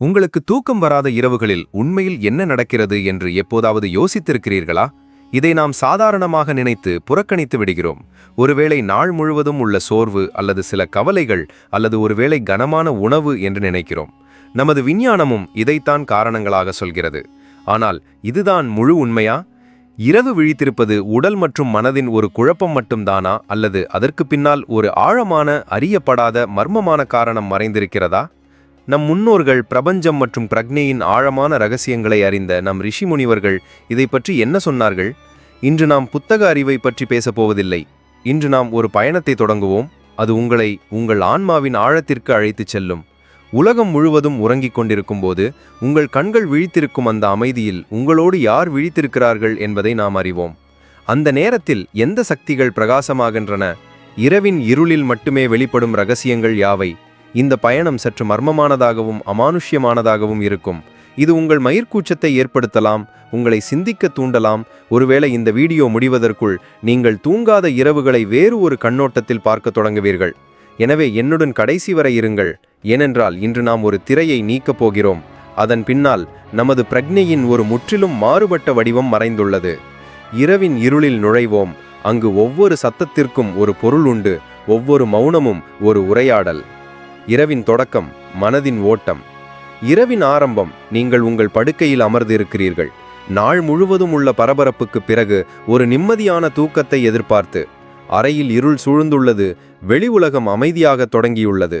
உங்களுக்கு தூக்கம் வராத இரவுகளில் உண்மையில் என்ன நடக்கிறது என்று எப்போதாவது யோசித்திருக்கிறீர்களா? இதை நாம் சாதாரணமாக நினைத்து புறக்கணித்து விடுகிறோம். ஒருவேளை நாள் முழுவதும் உள்ள சோர்வு அல்லது சில கவலைகள் அல்லது ஒருவேளை கனமான உணவு என்று நினைக்கிறோம். நமது விஞ்ஞானமும் இதைத்தான் காரணங்களாக சொல்கிறது. ஆனால் இதுதான் முழு உண்மையா? இரவு விழித்திருப்பது உடல் மற்றும் மனதின் ஒரு குழப்பம் மட்டும்தானா? அல்லது அதற்கு பின்னால் ஒரு ஆழமான அறியப்படாத மர்மமான காரணம் மறைந்திருக்கிறதா? நம் முன்னோர்கள் பிரபஞ்சம் மற்றும் பிரக்ஞையின் ஆழமான ரகசியங்களை அறிந்த நம் ரிஷி முனிவர்கள் இதை பற்றி என்ன சொன்னார்கள்? இன்று நாம் புத்தக அறிவை பற்றி பேசப் போவதில்லை இன்று நாம் ஒரு பயணத்தை தொடங்குவோம். அது உங்களை உங்கள் ஆன்மாவின் ஆழத்திற்கு அழைத்துச் செல்லும். உலகம் முழுவதும் உறங்கிக் கொண்டிருக்கும் போது உங்கள் கண்கள் விழித்திருக்கும் அந்த அமைதியில் உங்களோடு யார் விழித்திருக்கிறார்கள் என்பதை நாம் அறிவோம். அந்த நேரத்தில் எந்த சக்திகள் பிரகாசமாகின்றன? இரவின் இருளில் மட்டுமே வெளிப்படும் ரகசியங்கள் யாவை? இந்த பயணம் சற்று மர்மமானதாகவும் அமானுஷ்யமானதாகவும் இருக்கும். இது உங்கள் மயிர்கூச்சத்தை ஏற்படுத்தலாம் உங்களை சிந்திக்க தூண்டலாம். ஒருவேளை இந்த வீடியோ முடிவதற்குள் நீங்கள் தூங்காத இரவுகளை வேறு ஒரு கண்ணோட்டத்தில் பார்க்க தொடங்குவீர்கள். எனவே என்னுடன் கடைசி வரை இருங்கள். ஏனென்றால் இன்று நாம் ஒரு திரையை நீக்கப் போகிறோம். அதன் பின்னால் நமது பிரக்ஞையின் ஒரு முற்றிலும் மாறுபட்ட வடிவம் மறைந்துள்ளது. இரவின் இருளில் நுழைவோம். அங்கு ஒவ்வொரு சத்தத்திற்கும் ஒரு பொருள் உண்டு ஒவ்வொரு மௌனமும் ஒரு உரையாடல். இரவின் தொடக்கம் மனதின் ஓட்டம். இரவின் ஆரம்பம் நீங்கள் உங்கள் படுக்கையில் அமர்ந்து இருக்கிறீர்கள் நாள் முழுவதும் உள்ள பரபரப்புக்கு பிறகு ஒரு நிம்மதியான தூக்கத்தை எதிர்பார்த்து அறையில் இருள் சூழ்ந்துள்ளது வெளி உலகம் அமைதியாக தொடங்கியுள்ளது.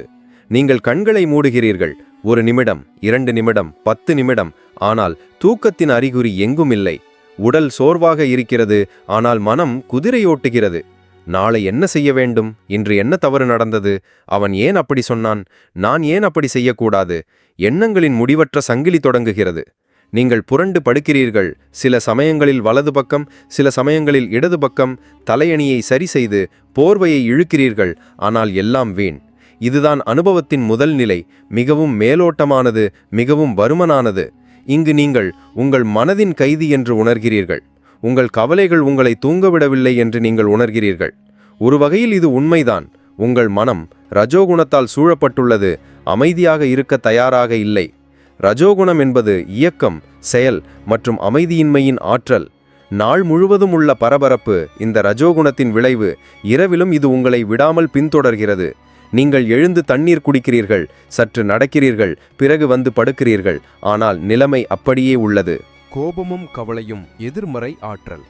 நீங்கள் கண்களை மூடுகிறீர்கள் ஒரு நிமிடம் இரண்டு நிமிடம் பத்து நிமிடம் ஆனால் தூக்கத்தின் அறிகுறி எங்கும் இல்லை உடல் சோர்வாக இருக்கிறது ஆனால் மனம் குதிரையோட்டுகிறது. நாளை என்ன செய்ய வேண்டும்? இன்று என்ன தவறு நடந்தது? அவன் ஏன் அப்படி சொன்னான்? நான் ஏன் அப்படி செய்யக்கூடாது? எண்ணங்களின் முடிவற்ற சங்கிலி தொடங்குகிறது. நீங்கள் புரண்டு படுக்கிறீர்கள். சில சமயங்களில் வலது பக்கம் சில சமயங்களில் இடது பக்கம் தலையணியை சரி செய்து போர்வையை இழுக்கிறீர்கள். ஆனால் எல்லாம் வீண். இதுதான் அனுபவத்தின் முதல் நிலை. மிகவும் மேலோட்டமானது மிகவும் வருமனானது. இங்கு நீங்கள் உங்கள் மனதின் கைதி என்று உணர்கிறீர்கள். உங்கள் கவலைகள் உங்களை தூங்கவிடவில்லை என்று நீங்கள் உணர்கிறீர்கள். ஒரு வகையில் இது உண்மைதான். உங்கள் மனம் ரஜோகுணத்தால் சூழப்பட்டுள்ளது. அமைதியாக இருக்க தயாராக இல்லை. ரஜோகுணம் என்பது இயக்கம் செயல் மற்றும் அமைதியின்மையின் ஆற்றல். நாள் முழுவதும் உள்ள பரபரப்பு இந்த ரஜோகுணத்தின் விளைவு இரவிலும் இது உங்களை விடாமல் பின்தொடர்கிறது. நீங்கள் எழுந்து தண்ணீர் குடிக்கிறீர்கள் சற்று நடக்கிறீர்கள் பிறகு வந்து படுக்கிறீர்கள். ஆனால் நிலைமை அப்படியே உள்ளது. கோபமும் கவலையும் எதிர்மறை ஆற்றல்.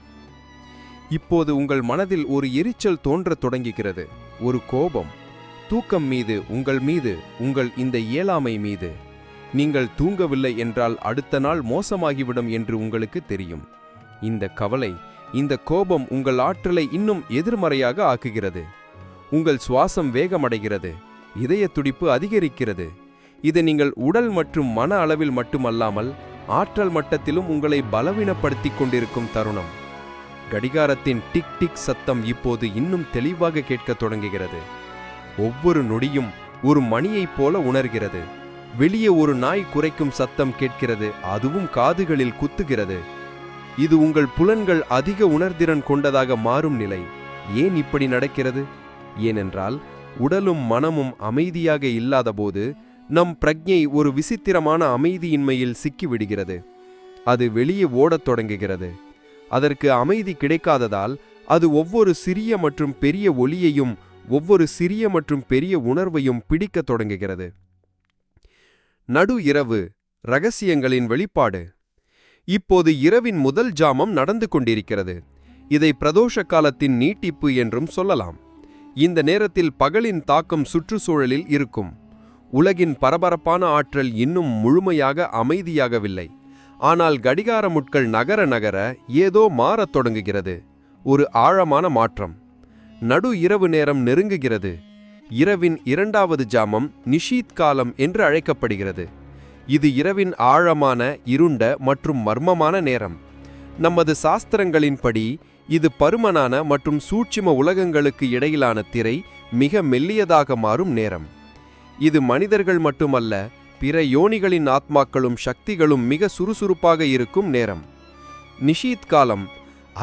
இப்போது உங்கள் மனதில் ஒரு எரிச்சல் தோன்றத் தொடங்குகிறது. ஒரு கோபம். தூக்கம் மீது உங்கள் மீது உங்கள் இந்த இயலாமை மீது. நீங்கள் தூங்கவில்லை என்றால் அடுத்த நாள் மோசமாகிவிடும் என்று உங்களுக்கு தெரியும். இந்த கவலை இந்த கோபம் உங்கள் ஆற்றலை இன்னும் எதிர்மறையாக ஆக்குகிறது. உங்கள் சுவாசம் வேகமடைகிறது. இதய துடிப்பு அதிகரிக்கிறது. இது நீங்கள் உடல் மற்றும் மன அளவில் மட்டுமல்லாமல் ஆற்றல் மட்டத்திலும் உங்களை பலவீனப்படுத்திக் கொண்டிருக்கும் தருணம். கடிகாரத்தின் டிக் டிக் சத்தம் இப்போது இன்னும் தெளிவாக கேட்கத் தொடங்குகிறது. ஒவ்வொரு நொடியும் ஒரு மணியைப் போல உணர்கிறது. வெளியே ஒரு நாய் குறைக்கும் சத்தம் கேட்கிறது. அதுவும் காதுகளில் குத்துகிறது. இது உங்கள் புலன்கள் அதிக உணர்திறன் கொண்டதாக மாறும் நிலை. ஏன் இப்படி நடக்கிறது? ஏனென்றால் உடலும் மனமும் அமைதியாக இல்லாதபோது நம் பிரக்ஞை ஒரு விசித்திரமான அமைதியின்மையில் சிக்கிவிடுகிறது. அது வெளியே ஓடத் தொடங்குகிறது. அதற்கு அமைதி கிடைக்காததால் அது ஒவ்வொரு சிறிய மற்றும் பெரிய ஒளியையும் ஒவ்வொரு சிறிய மற்றும் பெரிய உணர்வையும் பிடிக்கத் தொடங்குகிறது. நடு இரவு ரகசியங்களின் வெளிப்பாடு. இப்போது இரவின் முதல் ஜாமம் நடந்து கொண்டிருக்கிறது. இதை பிரதோஷ காலத்தின் நீட்டிப்பு என்றும் சொல்லலாம். இந்த நேரத்தில் பகலின் தாக்கம் சுற்றுச்சூழலில் இருக்கும். உலகின் பரபரப்பான ஆற்றல் இன்னும் முழுமையாக அமைதியாகவில்லை. ஆனால் கடிகார முட்கள் நகர நகர ஏதோ மாறத் தொடங்குகிறது. ஒரு ஆழமான மாற்றம். நடு இரவு நேரம் நெருங்குகிறது. இரவின் இரண்டாவது ஜாமம் நிஷீத் காலம் என்று அழைக்கப்படுகிறது. இது இரவின் ஆழமான இருண்ட மற்றும் மர்மமான நேரம். நமது சாஸ்திரங்களின்படி இது பருமனான மற்றும் சூட்சும உலகங்களுக்கு இடையிலான திரை மிக மெல்லியதாக மாறும் நேரம். இது மனிதர்கள் மட்டுமல்ல பிற யோனிகளின் ஆத்மாக்களும் சக்திகளும் மிக சுறுசுறுப்பாக இருக்கும் நேரம். நிஷீத் காலம்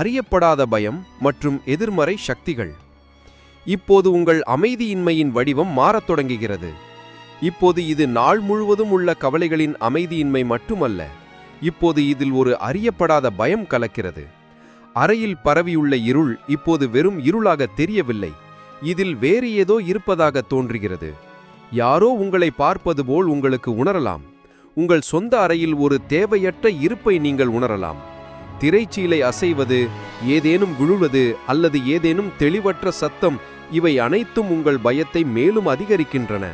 அறியப்படாத பயம் மற்றும் எதிர்மறை சக்திகள். இப்போது உங்கள் அமைதியின்மையின் வடிவம் மாறத் தொடங்குகிறது. இப்போது இது நாள் முழுவதும் உள்ள கவலைகளின் அமைதியின்மை மட்டுமல்ல இப்போது இதில் ஒரு அறியப்படாத பயம் கலக்கிறது. அறையில் பரவியுள்ள இருள் இப்போது வெறும் இருளாக தெரியவில்லை இதில் வேறு ஏதோ இருப்பதாக தோன்றுகிறது. யாரோ உங்களை பார்ப்பது போல் உங்களுக்கு உணரலாம். உங்கள் சொந்த அறையில் ஒரு தேவையற்ற இருப்பை நீங்கள் உணரலாம். திரைச்சீலை அசைவது ஏதேனும் விழுவது அல்லது ஏதேனும் தெளிவற்ற சத்தம் இவை அனைத்தும் உங்கள் பயத்தை மேலும் அதிகரிக்கின்றன.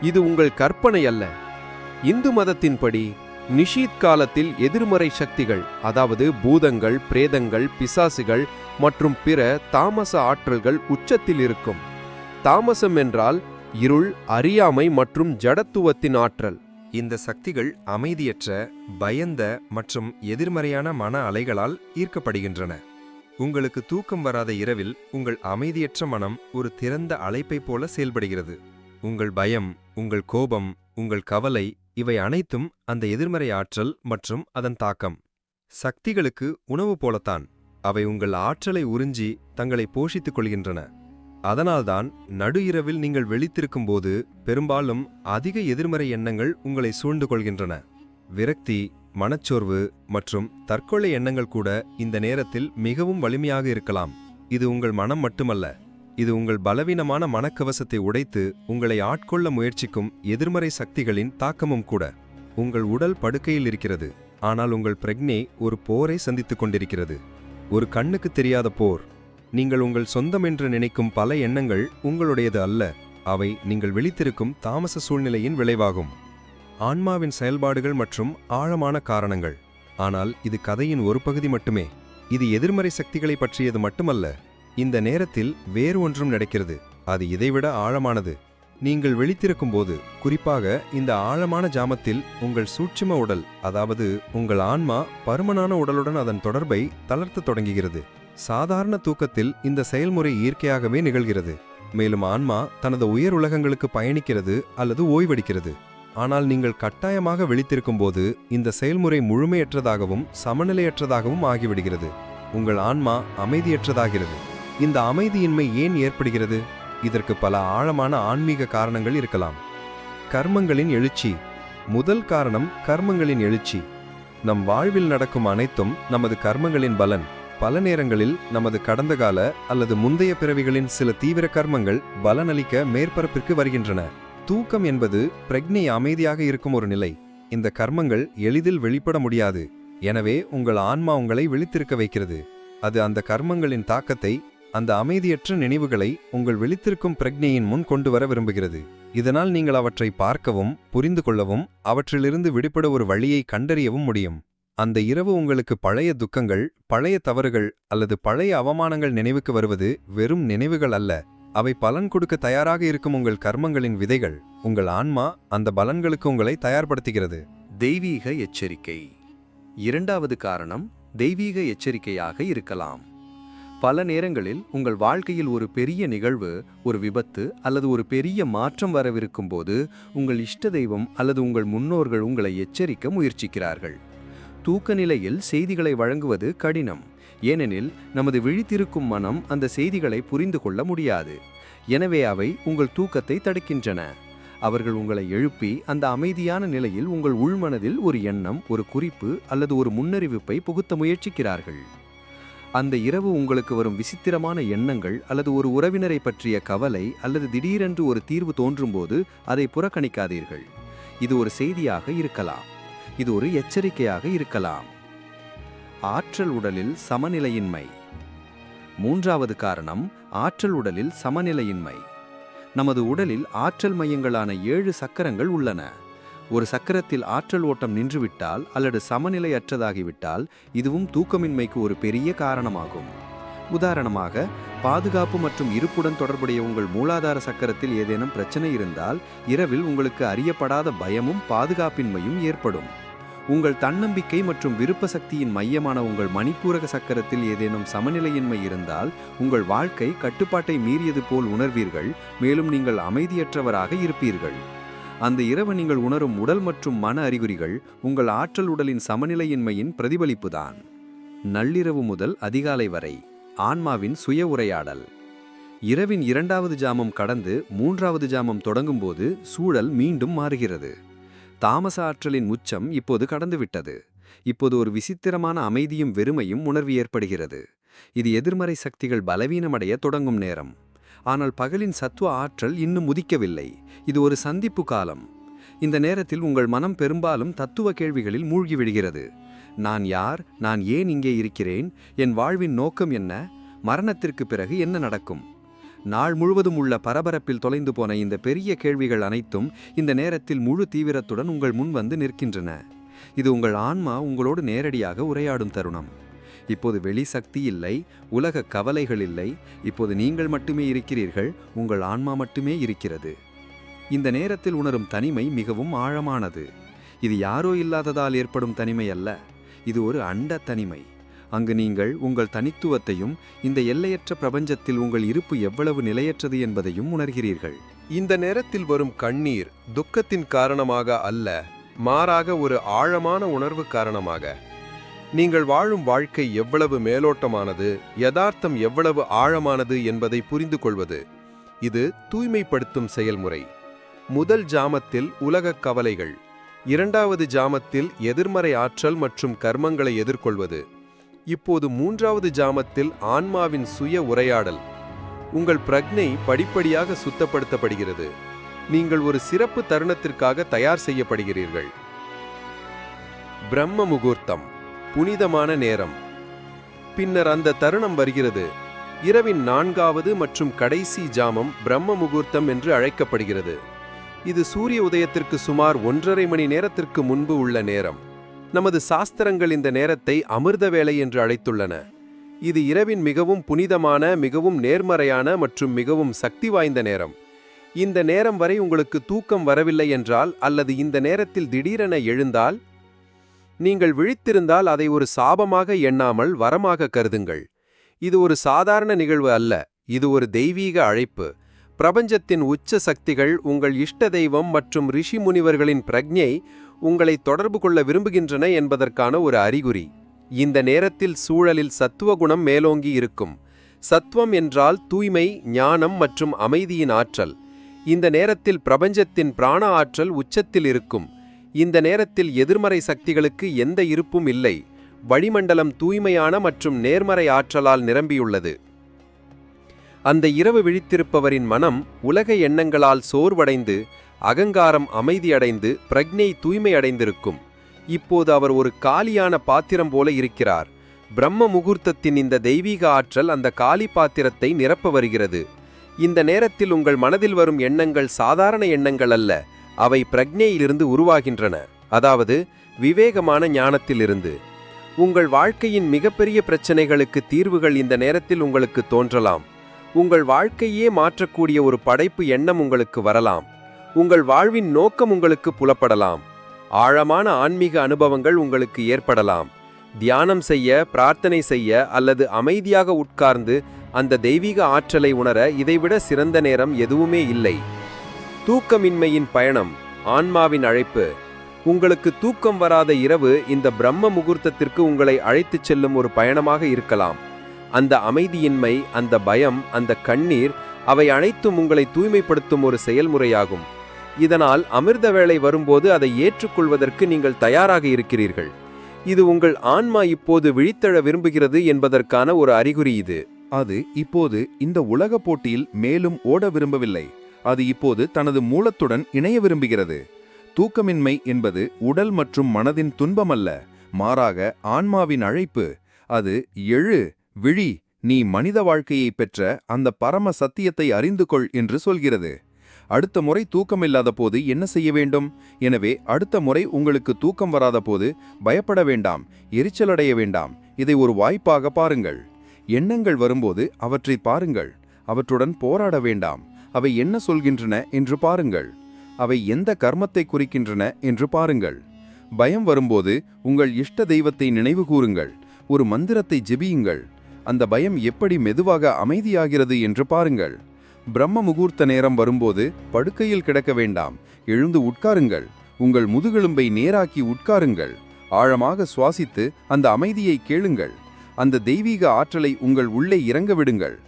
இது உங்கள் கற்பனை அல்ல. இந்து மதத்தின்படி நிஷீத் காலத்தில் எதிர்மறை சக்திகள் அதாவது பூதங்கள் பிரேதங்கள் பிசாசுகள் மற்றும் பிற தாமச ஆற்றல்கள் உச்சத்தில் இருக்கும். தாமசம் என்றால் இருள் அறியாமை மற்றும் ஜடத்துவத்தின் ஆற்றல். இந்த சக்திகள் அமைதியற்ற பயந்த மற்றும் எதிர்மறையான மன அலைகளால் ஈர்க்கப்படுகின்றன. உங்களுக்கு தூக்கம் வராத இரவில் உங்கள் அமைதியற்ற மனம் ஒரு திறந்த அழைப்பைப் போல செயல்படுகிறது. உங்கள் பயம் உங்கள் கோபம் உங்கள் கவலை இவை அனைத்தும் அந்த எதிர்மறை ஆற்றல் மற்றும் அதன் தாக்கம். சக்திகளுக்கு உணவு போலத்தான். அவை உங்கள் ஆற்றலை உறிஞ்சி தங்களை போஷித்துக் கொள்கின்றன. அதனால்தான் நடு இரவில் நீங்கள் வெளித்திருக்கும் போது பெரும்பாலும் அதிக எதிர்மறை எண்ணங்கள் உங்களை சூழ்ந்து கொள்கின்றன. விரக்தி மனச்சோர்வு மற்றும் தற்கொலை எண்ணங்கள் கூட இந்த நேரத்தில் மிகவும் வலிமையாக இருக்கலாம். இது உங்கள் மனம் மட்டுமல்ல. இது உங்கள் பலவீனமான மனக்கவசத்தை உடைத்து உங்களை ஆட்கொள்ள முயற்சிக்கும் எதிர்மறை சக்திகளின் தாக்கமும் கூட. உங்கள் உடல் படுக்கையில் இருக்கிறது. ஆனால் உங்கள் பிரக்னே ஒரு போரை சந்தித்துக் கொண்டிருக்கிறது. ஒரு கண்ணுக்கு தெரியாத போர். நீங்கள் உங்கள் சொந்தம் என்று நினைக்கும் பல எண்ணங்கள் உங்களுடையது அல்ல. அவை நீங்கள் விழித்திருக்கும் தாமச சூழ்நிலையின் விளைவாகும். ஆன்மாவின் செயல்பாடுகள் மற்றும் ஆழமான காரணங்கள். ஆனால் இது கதையின் ஒரு பகுதி மட்டுமே. இது எதிர்மறை சக்திகளை பற்றியது மட்டுமல்ல. இந்த நேரத்தில் வேறு ஒன்றும் நடக்கிறது. அது இதைவிட ஆழமானது. நீங்கள் விழித்திருக்கும் போது குறிப்பாக இந்த ஆழமான ஜாமத்தில் உங்கள் சூட்சும உடல் அதாவது உங்கள் ஆன்மா பருமனான உடலுடன் அதன் தொடர்பை தளர்த்தத் தொடங்குகிறது. சாதாரண தூக்கத்தில் இந்த செயல்முறை இயற்கையாகவே நிகழ்கிறது. மேலும் ஆன்மா தனது உயர் உலகங்களுக்கு பயணிக்கிறது அல்லது ஓய்வெடுக்கிறது. ஆனால் நீங்கள் கட்டாயமாக விழித்திருக்கும் போது இந்த செயல்முறை முழுமையற்றதாகவும் சமநிலையற்றதாகவும் ஆகிவிடுகிறது. உங்கள் ஆன்மா அமைதியற்றதாகிறது. இந்த அமைதியின்மை ஏன் ஏற்படுகிறது? இதற்கு பல ஆழமான ஆன்மீக காரணங்கள் இருக்கலாம். கர்மங்களின் எழுச்சி. முதல் காரணம் கர்மங்களின் எழுச்சி. நம் வாழ்வில் நடக்கும் அனைத்தும் நமது கர்மங்களின் பலன். பல நேரங்களில் நமது கடந்த கால அல்லது முந்தைய பிறவிகளின் சில தீவிர கர்மங்கள் பலனளிக்க மேற்பரப்பிற்கு வருகின்றன. தூக்கம் என்பது பிரக்ஞை அமைதியாக இருக்கும் ஒரு நிலை. இந்த கர்மங்கள் எளிதில் வெளிப்பட முடியாது. எனவே உங்கள் ஆன்மா உங்களை விழித்திருக்க வைக்கிறது. அது அந்த கர்மங்களின் தாக்கத்தை அந்த அமைதியற்ற நினைவுகளை உங்கள் விழித்திருக்கும் பிரக்ஞையின் முன் கொண்டு வர விரும்புகிறது. இதனால் நீங்கள் அவற்றை பார்க்கவும் புரிந்து கொள்ளவும் அவற்றிலிருந்து விடுபட ஒரு வழியை கண்டறியவும் முடியும். அந்த இரவு உங்களுக்கு பழைய துக்கங்கள் பழைய தவறுகள் அல்லது பழைய அவமானங்கள் நினைவுக்கு வருவது வெறும் நினைவுகள் அல்ல. அவை பலன் கொடுக்க தயாராக இருக்கும் உங்கள் கர்மங்களின் விதைகள். உங்கள் ஆன்மா அந்த பலன்களுக்கு உங்களை தயார்படுத்துகிறது. தெய்வீக எச்சரிக்கை. இரண்டாவது காரணம் தெய்வீக எச்சரிக்கையாக இருக்கலாம். பல நேரங்களில் உங்கள் வாழ்க்கையில் ஒரு பெரிய நிகழ்வு ஒரு விபத்து அல்லது ஒரு பெரிய மாற்றம் வரவிருக்கும் போது உங்கள் இஷ்ட தெய்வம் அல்லது உங்கள் முன்னோர்கள் உங்களை எச்சரிக்க முயற்சிக்கிறார்கள். தூக்க நிலையில் செய்திகளை வழங்குவது கடினம். ஏனெனில் நமது விழித்திருக்கும் மனம் அந்த செய்திகளை புரிந்து கொள்ள முடியாது. எனவே அவை உங்கள் தூக்கத்தை தடுக்கின்றன. அவர்கள் உங்களை எழுப்பி அந்த அமைதியான நிலையில் உங்கள் உள்மனதில் ஒரு எண்ணம் ஒரு குறிப்பு அல்லது ஒரு முன்னறிவிப்பை புகுத்த முயற்சிக்கிறார்கள். அந்த இரவு உங்களுக்கு வரும் விசித்திரமான எண்ணங்கள் அல்லது ஒரு உறவினரை பற்றிய கவலை அல்லது திடீரென்று ஒரு தீர்வு தோன்றும்போது அதை புறக்கணிக்காதீர்கள். இது ஒரு செய்தியாக இருக்கலாம். இது ஒரு எச்சரிக்கையாக இருக்கலாம். ஆற்றல் உடலில் சமநிலையின்மை. மூன்றாவது காரணம் ஆற்றல் உடலில் சமநிலையின்மை. நமது உடலில் ஆற்றல் மையங்களான ஏழு சக்கரங்கள் உள்ளன. ஒரு சக்கரத்தில் ஆற்றல் ஓட்டம் நின்றுவிட்டால் அல்லது சமநிலையற்றதாகிவிட்டால் இதுவும் தூக்கமின்மைக்கு ஒரு பெரிய காரணமாகும். உதாரணமாக பாதுகாப்பு மற்றும் இருப்புடன் தொடர்புடைய உங்கள் மூலாதார சக்கரத்தில் ஏதேனும் பிரச்சனை இருந்தால் இரவில் உங்களுக்கு அறியப்படாத பயமும் பாதுகாப்பின்மையும் ஏற்படும். உங்கள் தன்னம்பிக்கை மற்றும் விருப்ப சக்தியின் மையமான உங்கள் மணிப்பூரக சக்கரத்தில் ஏதேனும் சமநிலையின்மை இருந்தால் உங்கள் வாழ்க்கை கட்டுப்பாட்டை மீறியது போல் உணர்வீர்கள் மேலும் நீங்கள் அமைதியற்றவராக இருப்பீர்கள். அந்த இரவு நீங்கள் உணரும் உடல் மற்றும் மன அறிகுறிகள் உங்கள் ஆற்றல் உடலின் சமநிலையின்மையின் பிரதிபலிப்புதான். நள்ளிரவு முதல் அதிகாலை வரை ஆன்மாவின் சுய உரையாடல். இரவின் இரண்டாவது ஜாமம் கடந்து மூன்றாவது ஜாமம் தொடங்கும்போது சூழல் மீண்டும் மாறுகிறது. தாமச ஆற்றலின் உச்சம் இப்போது கடந்துவிட்டது. இப்போது ஒரு விசித்திரமான அமைதியும் வெறுமையும் உணர்வு ஏற்படுகிறது. இது எதிர்மறை சக்திகள் பலவீனமடைய தொடங்கும் நேரம். ஆனால் பகலின் சத்துவ ஆற்றல் இன்னும் உதிக்கவில்லை. இது ஒரு சந்திப்பு காலம். இந்த நேரத்தில் உங்கள் மனம் பெரும்பாலும் தத்துவ கேள்விகளில் மூழ்கிவிடுகிறது நான் யார்? நான் ஏன் இங்கே இருக்கிறேன்? என் வாழ்வின் நோக்கம் என்ன? மரணத்திற்கு பிறகு என்ன நடக்கும்? நாள் முழுவதும் உள்ள பரபரப்பில் தொலைந்து போன இந்த பெரிய கேள்விகள் அனைத்தும் இந்த நேரத்தில் முழு தீவிரத்துடன் உங்கள் முன் வந்து நிற்கின்றன. இது உங்கள் ஆன்மா உங்களோடு நேரடியாக உரையாடும் தருணம். இப்போது வெளி சக்தி இல்லை உலக கவலைகள் இல்லை இப்போது நீங்கள் மட்டுமே இருக்கிறீர்கள் உங்கள் ஆன்மா மட்டுமே இருக்கிறது. இந்த நேரத்தில் உணரும் தனிமை மிகவும் ஆழமானது. இது யாரோ இல்லாததால் ஏற்படும் தனிமை அல்ல இது ஒரு அண்ட தனிமை. அங்கு நீங்கள் உங்கள் தனித்துவத்தையும் இந்த எல்லையற்ற பிரபஞ்சத்தில் உங்கள் இருப்பு எவ்வளவு நிலையற்றது என்பதையும் உணர்கிறீர்கள். இந்த நேரத்தில் வரும் கண்ணீர் துக்கத்தின் காரணமாக அல்ல மாறாக ஒரு ஆழமான உணர்வு காரணமாக. நீங்கள் வாழும் வாழ்க்கை எவ்வளவு மேலோட்டமானது யதார்த்தம் எவ்வளவு ஆழமானது என்பதை புரிந்து கொள்வது இது தூய்மைப்படுத்தும் செயல்முறை. முதல் ஜாமத்தில் உலகக் கவலைகள் இரண்டாவது ஜாமத்தில் எதிர்மறை ஆற்றல் மற்றும் கர்மங்களை எதிர்கொள்வது இப்போது மூன்றாவது ஜாமத்தில் ஆன்மாவின் சுய உரையாடல். உங்கள் பிரக்ஞை படிப்படியாக சுத்தப்படுத்தப்படுகிறது. நீங்கள் ஒரு சிறப்பு தருணத்திற்காக தயார் செய்யப்படுகிறீர்கள். பிரம்ம முகூர்த்தம் புனிதமான நேரம். பின்னர் அந்த தருணம் வருகிறது. இரவின் நான்காவது மற்றும் கடைசி ஜாமம் பிரம்ம முகூர்த்தம் என்று அழைக்கப்படுகிறது. இது சூரிய உதயத்திற்கு சுமார் ஒன்றரை மணி நேரத்திற்கு முன்பு உள்ள நேரம். நமது சாஸ்திரங்கள் இந்த நேரத்தை அமிர்த வேலை என்று அழைத்துள்ளன. இது இரவின் மிகவும் புனிதமான மிகவும் நேர்மறையான மற்றும் மிகவும் சக்தி வாய்ந்த நேரம். இந்த நேரம் வரை உங்களுக்கு தூக்கம் வரவில்லை என்றால் அல்லது இந்த நேரத்தில் திடீரென எழுந்தால் நீங்கள் விழித்திருந்தால் அதை ஒரு சாபமாக எண்ணாமல் வரமாக கருதுங்கள். இது ஒரு சாதாரண நிகழ்வு அல்ல இது ஒரு தெய்வீக அழைப்பு. பிரபஞ்சத்தின் உச்ச சக்திகள் உங்கள் இஷ்ட தெய்வம் மற்றும் ரிஷி முனிவர்களின் பிரக்ஞை உங்களை தொடர்பு கொள்ள விரும்புகின்றன என்பதற்கான ஒரு அறிகுறி. இந்த நேரத்தில் சூழலில் சத்துவ குணம் மேலோங்கி இருக்கும். சத்துவம் என்றால் தூய்மை ஞானம் மற்றும் அமைதியின் ஆற்றல். இந்த நேரத்தில் பிரபஞ்சத்தின் பிராண ஆற்றல் உச்சத்தில் இருக்கும். இந்த நேரத்தில் எதிர்மறை சக்திகளுக்கு எந்த இருப்பும் இல்லை. வளிமண்டலம் தூய்மையான மற்றும் நேர்மறை ஆற்றலால் நிரம்பியுள்ளது. அந்த இரவு விழித்திருப்பவரின் மனம் உலக எண்ணங்களால் சோர்வடைந்து அகங்காரம் அமைதியடைந்து பிரக்ஞை தூய்மையடைந்திருக்கும். இப்போது அவர் ஒரு காலியான பாத்திரம் போல இருக்கிறார். பிரம்ம முகூர்த்தத்தின் இந்த தெய்வீக ஆற்றல் அந்த காலி பாத்திரத்தை நிரப்ப வருகிறது. இந்த நேரத்தில் உங்கள் மனதில் வரும் எண்ணங்கள் சாதாரண எண்ணங்கள் அல்ல அவை பிரக்ஞையிலிருந்து உருவாகின்றன. அதாவது விவேகமான ஞானத்திலிருந்து. உங்கள் வாழ்க்கையின் மிகப்பெரிய பிரச்சனைகளுக்கு தீர்வுகள் இந்த நேரத்தில் உங்களுக்கு தோன்றலாம். உங்கள் வாழ்க்கையே மாற்றக்கூடிய ஒரு படைப்பு எண்ணம் உங்களுக்கு வரலாம். உங்கள் வாழ்வின் நோக்கம் உங்களுக்கு புலப்படலாம். ஆழமான ஆன்மீக அனுபவங்கள் உங்களுக்கு ஏற்படலாம். தியானம் செய்ய பிரார்த்தனை செய்ய அல்லது அமைதியாக உட்கார்ந்து அந்த தெய்வீக ஆற்றலை உணர இதைவிட சிறந்த நேரம் எதுவுமே இல்லை. தூக்கமின்மையின் பயணம் ஆன்மாவின் அழைப்பு. உங்களுக்கு தூக்கம் வராத இரவு இந்த பிரம்ம முகூர்த்தத்திற்கு உங்களை அழைத்துச் செல்லும் ஒரு பயணமாக இருக்கலாம். அந்த அமைதியின்மை அந்த பயம் அந்த கண்ணீர் அவை அனைத்தும் உங்களை தூய்மைப்படுத்தும் ஒரு செயல்முறையாகும். இதனால் அமிர்த வேளை வரும்போது அதை ஏற்றுக்கொள்வதற்கு நீங்கள் தயாராக இருக்கிறீர்கள். இது உங்கள் ஆன்மா இப்போது விழித்தெழ விரும்புகிறது என்பதற்கான ஒரு அறிகுறி இது. அது இப்போது இந்த உலக போட்டியில் மேலும் ஓட விரும்பவில்லை. அது இப்போது தனது மூலத்துடன் இணைய விரும்புகிறது. தூக்கமின்மை என்பது உடல் மற்றும் மனதின் துன்பமல்ல. மாறாக ஆன்மாவின் அழைப்பு அது எழு விழி நீ மனித வாழ்க்கையை பெற்ற அந்த பரம சத்தியத்தை அறிந்து கொள் என்று சொல்கிறது. அடுத்த முறை தூக்கமில்லாத போது என்ன செய்ய வேண்டும்? எனவே அடுத்த முறை உங்களுக்கு தூக்கம் வராத போது பயப்பட வேண்டாம் எரிச்சலடைய வேண்டாம். இதை ஒரு வாய்ப்பாக பாருங்கள். எண்ணங்கள் வரும்போது அவற்றை பாருங்கள். அவற்றுடன் போராட வேண்டாம். அவை என்ன சொல்கின்றன என்று பாருங்கள். அவை எந்த கர்மத்தை குறிக்கின்றன என்று பாருங்கள். பயம் வரும்போது உங்கள் இஷ்ட தெய்வத்தை நினைவு கூறுங்கள். ஒரு மந்திரத்தை ஜெபியுங்கள். அந்த பயம் எப்படி மெதுவாக அமைதியாகிறது என்று பாருங்கள். பிரம்ம முகூர்த்த நேரம் வரும்போது படுக்கையில் கிடக்க வேண்டாம். எழுந்து உட்காருங்கள். உங்கள் முதுகெலும்பை நேராக்கி உட்காருங்கள். ஆழமாக சுவாசித்து அந்த அமைதியை கேளுங்கள். அந்த தெய்வீக ஆற்றலை உங்கள் உள்ளே இறங்க விடுங்கள்.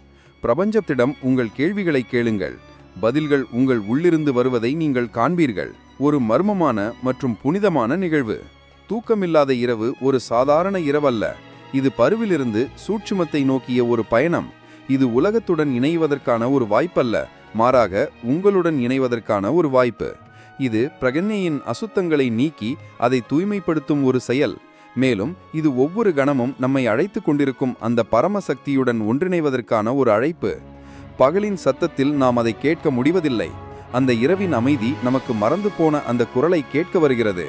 பிரபஞ்சத்திடம் உங்கள் கேள்விகளை கேளுங்கள். பதில்கள் உங்கள் உள்ளிருந்து வருவதை நீங்கள் காண்பீர்கள். ஒரு மர்மமான மற்றும் புனிதமான நிகழ்வு. தூக்கமில்லாத இரவு ஒரு சாதாரண இரவல்ல. இது பருவிலிருந்து சூட்சுமத்தை நோக்கிய ஒரு பயணம். இது உலகத்துடன் இணைவதற்கான ஒரு வாய்ப்பல்ல மாறாக உங்களுடன் இணைவதற்கான ஒரு வாய்ப்பு. இது பிரகன்னையின் அசுத்தங்களை நீக்கி அதை தூய்மைப்படுத்தும் ஒரு செயல். மேலும் இது ஒவ்வொரு கணமும் நம்மை அழைத்து கொண்டிருக்கும் அந்த பரமசக்தியுடன் ஒன்றிணைவதற்கான ஒரு அழைப்பு. பகலின் சத்தத்தில் நாம் அதை கேட்க முடிவதில்லை. அந்த இரவின் அமைதி நமக்கு மறந்து போன அந்த குரலை கேட்க வருகிறது.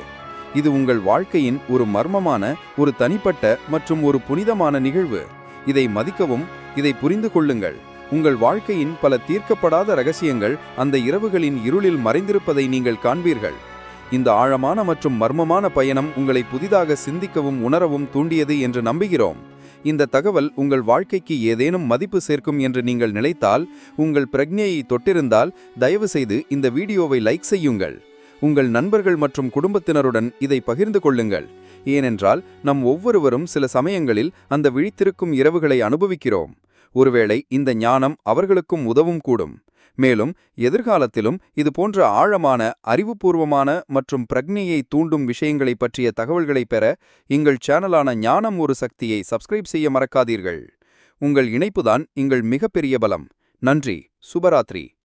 இது உங்கள் வாழ்க்கையின் ஒரு மர்மமான ஒரு தனிப்பட்ட மற்றும் ஒரு புனிதமான நிகழ்வு. இதை மதிக்கவும் இதை புரிந்து கொள்ளுங்கள். உங்கள் வாழ்க்கையின் பல தீர்க்கப்படாத ரகசியங்கள் அந்த இரவுகளின் இருளில் மறைந்திருப்பதை நீங்கள் காண்பீர்கள். இந்த ஆழமான மற்றும் மர்மமான பயணம் உங்களை புதிதாக சிந்திக்கவும் உணரவும் தூண்டியது என்று நம்புகிறோம். இந்த தகவல் உங்கள் வாழ்க்கைக்கு ஏதேனும் மதிப்பு சேர்க்கும் என்று நீங்கள் நினைத்தால் உங்கள் பிரக்ஞையை தொட்டிருந்தால் தயவுசெய்து இந்த வீடியோவை லைக் செய்யுங்கள். உங்கள் நண்பர்கள் மற்றும் குடும்பத்தினருடன் இதை பகிர்ந்து கொள்ளுங்கள். ஏனென்றால் நம் ஒவ்வொருவரும் சில சமயங்களில் அந்த விழித்திருக்கும் இரவுகளை அனுபவிக்கிறோம். ஒருவேளை இந்த ஞானம் அவர்களுக்கும் உதவும் கூடும். மேலும் எதிர்காலத்திலும் இது போன்ற ஆழமான அறிவுபூர்வமான மற்றும் பிரக்ஞையை தூண்டும் விஷயங்களை பற்றிய தகவல்களை பெற எங்கள் சேனலான ஞானம் ஒரு சக்தியை சப்ஸ்கிரைப் செய்ய மறக்காதீர்கள். உங்கள் இணைப்புதான் எங்கள் மிகப்பெரிய பலம். நன்றி. சுபராத்திரி.